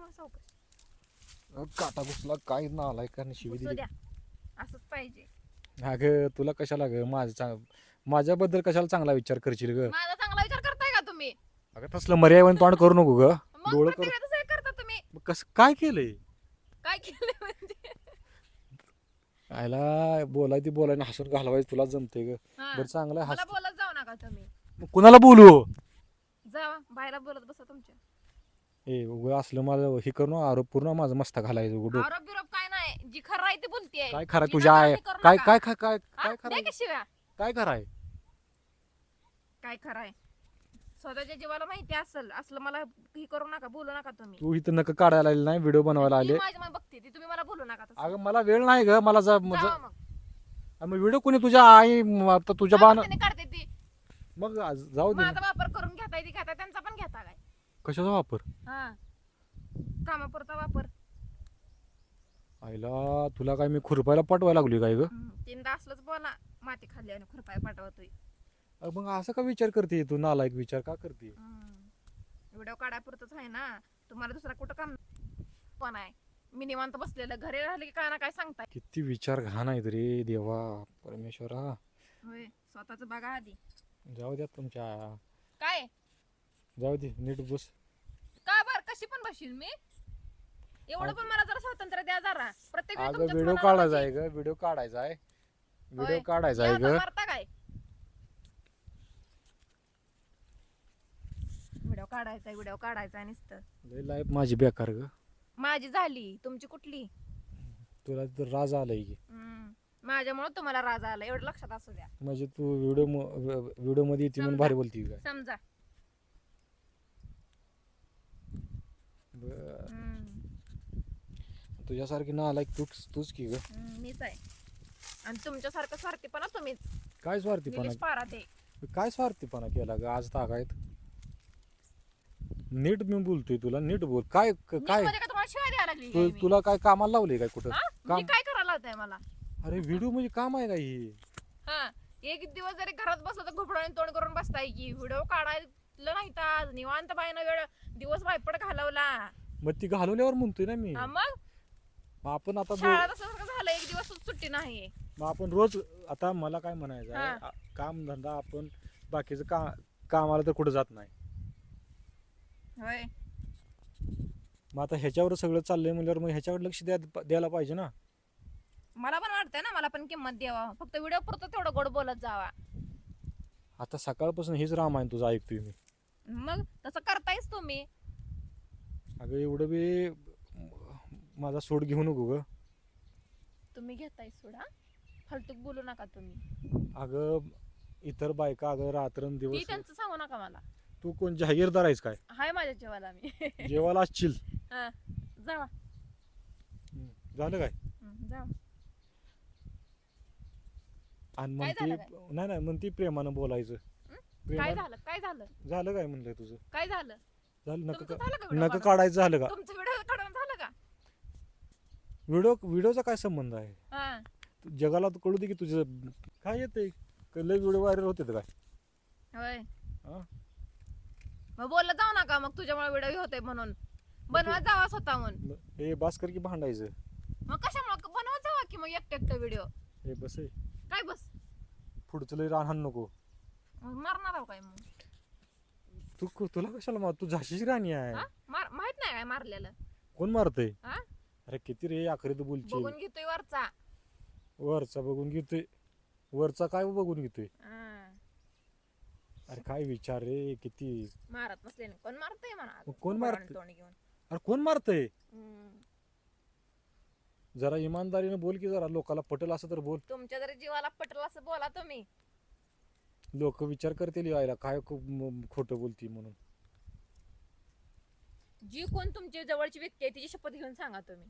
मग सावकाश अ, काटा घुसला काय नालाय का शिवी घुसू दिली द्या. असंच पाहिजे. अगं तुला कशाला ग? माझं चांग माझ्याबद्दल कशाला चांगला विचार करशील ग? माझा चांगला विचार करताय का तुम्ही? अगं तसलं मर्यावन तोंड करू नको ग. मग डोळं करू प्रत्येकाचं करता तुम्ही. मग कसं काय केलंय? काय केलं म्हणजे? आयला बोलाय ती बोलाय हसून घालवायचं तुला जमते ग. हा. बरं चांगलं हस मला बोलत जाऊ नका तुम्ही. मग कुणाला बोलू? जा बाहेर बोलत बसा तुमच्या ए उगं असलं माझं हे करून आरोप पूर्ण माझं मस्ता घालायचं उघड आरोप बिरोप काय नाही जी खरं आहे ती बोलतीये. काय खरं तुझ्या आहे? करू काय. काय काय काय खरं शिव्या. काय खरं काय खरं आहे? स्वतःच्या जीवाला माहिती असेल असलं मला हे करू नका बोलू नका तुम्ही. तू इथं नका काढायला आली नाही व्हिडिओ बनवायला मी आले. माझ्या मग बघते ती तुम्ही मला बोलू नका तसं. अगं मला वेळ नाही ग मला जा जावा मग. व्हिडिओ कोणी तुझ्या आई म, आता तुझ्या बाण काढते ती. मग आज जाऊ दे. ना. माझा वापर करून घेता ती घेता त्यांचा पण घेता काय कशाचा वापर? हा. कामापुरता वापर. आईला तुला काय मी खुरपायला पाठवायला लागली काय ग? तीनदा असलंच बोला माती खाल्ली आणि खुरपाय पाठवतोय. अगं मग असं का विचार करते तू? नालायक विचार का करते? व्हिडिओ काढायपुरतच आहे ना. तुम्हाला दुसरा कुठं काम पण आहे. मी निवांत बसलेलं. घरी राहिले की काय ना काय सांगताय? किती विचार घाण आहेत रे देवा परमेश्वरा. होय स्वतःच बघा आधी. जाऊ द्या तुमच्या. काय? जाऊ दे नीट बस का बर? कशी पण बशील मी? एवढं पण मला जरा स्वातंत्र्य द्या जरा. प्रत्येक वेळी अगं व्हिडिओ काढायचा आहे ग व्हिडिओ काढायचा आहे. व्हिडिओ होय. काढायचा आहे ग. मारता काय? व्हिडिओ काढायचा व्हिडिओ काढायचा नुसतं. लय लाईफ माझी बेकार ग. माझी झाली. तुमची कुठली? तुला तर राज आलाय की. माझ्यामुळे तुम्हाला राज आला एवढं लक्षात असू द्या. म्हणजे तू व्हिडिओ व्हिडिओमध्ये येते म्हणून. भारी बोलती काय समजा. बरं. तुझ्यासारखी ना आलाय तूच तूच की ग. हम्म, मीच आहे. आणि तुमच्यासारखं स्वार्थीपणा तुम्हीच. काय स्वार्थीपणा? निलेश पारा ते काय स्वार्थीपणा केला ग आज तागायत? नीट मी बोलतोय तुला नीट बोल. काय क- काय? म्हणजे का तुम्हाला शिवाय द्यायला लागली तू काय मी? तुला काय कामाला लावले काय कुठं? हा? काम? काय करायला होतंय मला? अरे व्हिडिओ म्हणजे काम आहे का ही? हा. एक दिवस जरी घरात बसलो तर घुबडाने तोंड करून बसताय की. व्हिडिओ काढायला नाही आज निवांत बाईनं वेळ दिवस वायपड घालवला. मग ती घालवल्यावर म्हणतोय ना मी. हा मग? मग आपण आता दो- तसं झालं एक दिवस सुट्टी नाही. मग आपण रोज आता मला काय म्हणायचं हा. काम धंदा आपण बाकीचं का कामाला तर कुठं जात नाही. होय. मग आता ह्याच्यावर सगळं चाललंय म्हणल्यावर मग ह्याच्यावर लक्ष द्या द्यायला पाहिजे ना. मला पण वाटतंय ना मला पण किंमत द्यावा. फक्त व्हिडिओ पुरतं तेवढं गोड बोलत जावा. आता सकाळपासून हेच रामायण तुझं ऐकतोय मी. मग तसं करतायच तुम्ही. अगं एवढं बी माझा सोड घेऊ नको ग. तुम्ही घेताय सोडा फालतूक बोलू नका तुम्ही. अगं इतर बायका अगं ती रात्रंदिवस त्यांचं सांगू नका मला. तू कोण जहागीरदार आहेस काय? हाय माझ्या जेवायला मी जेवायला असशील. हा जावा. झालं काय? हम्म, जावा. आणि काय म्हणती झालं नाही नाही म्हणती प्रेमानं बोलायचं. काय झालं? काय झालं? झालं काय म्हणलंय तुझं? काय झालं? झालं नका तुमचं झालं का नका काढून? काढायचं झालं का? तुमचं व्हिडिओ काढून झालं का? व्हिडिओ व्हिडिओचा काय संबंध आहे? हा. तू जगाला कळू दे की तुझं काय येतंय? लय व्हिडिओ व्हायरल होते काय? होय. हा? मग बोलत जाऊ नका मग तुझ्यामुळे व्हिडिओ होते म्हणून. बनवत जावा स्वतःहून. हे भास्कर की भांडायचं? मग कशामुळे? बनवत जावा की मग एकटं एकटं व्हिडिओ? हे बस आहे. काय बस? पुढचं लय राहणार नको. मग मारणार आहो काय मग. तू तुला कशाला मार? तू झाशीची राणी आहे? मार माहीत नाही काय मारलेलं. कोण मारतय? हा? अरे किती रे आखरी तू बोलची बघून घेतोय वरचा. वरचा बघून घेतोय. वरचा काय बघून घेतोय? हा. अरे काय विचार रे किती? मारत नसले ना. कोण मारतय म्हणा? मग कोण? तोंड घेऊन. अरे कोण मारतय? हम्म. जरा इमानदारीने बोल की जरा लोकाला पटेल असं तर बोल. तुमच्या जरी जीवाला पटल असं बोला तुम्ही. लोक विचार करतील यायला. काय खूप खोटं बोलती म्हणून. जी कोण तुमच्या जवळची व्यक्ती आहे तिची शपथ घेऊन सांगा तुम्ही.